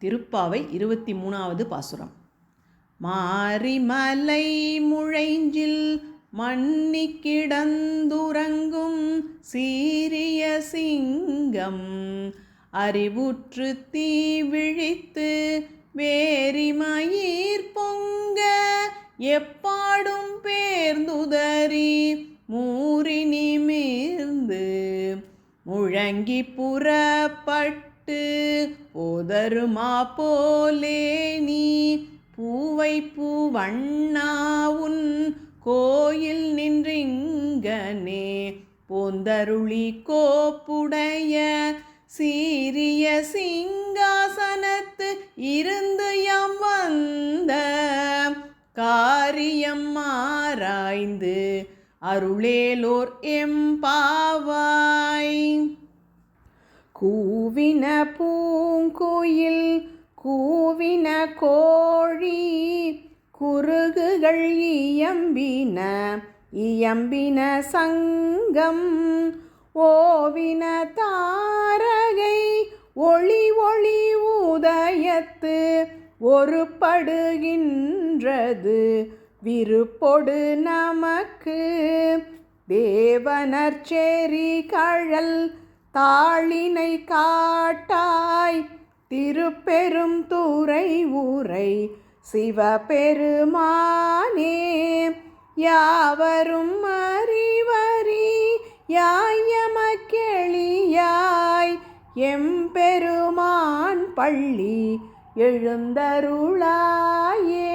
திருப்பாவை இருபத்தி மூணாவது பாசுரம். மாரிமலை முழைஞ்சில் மண்ணி கிடந்துறங்கும் சீரிய சிங்கம். அறிவுற்று தீ விழித்து வேரிமயிர் பொங்க எப்பாடும் பேர்ந்துதறி மூறி நிமிர்ந்து முழங்கி புறப்பட்டு போதருமா போலே நீ பூவை பூவண்ணாவுன் கோயில் நின்றிங்கனே. போந்தருளி கோப்புடைய சீரிய சிங்காசனத்து இருந்து யாம் வந்த காரியம் மாராய்ந்து அருளேலோர் எம்பாவாய் கூவின பூங்குயில் கூவின கோழி குறுகுகள் இயம்பின இயம்பின சங்கம் ஓவின தாரகை ஒளி ஒளி உதயத்து ஒரு படுகின்றது விருப்பொடு நமக்கு தேவனர்ச்சேரி கழல் தாளினை காட்டாய் திருப்பெரும் தூரை ஊரை சிவபெருமானே. யாவரும் அறிவரி யாயமக்கெளியாய் எம்பெருமான் பள்ளி எழுந்தருளாயே.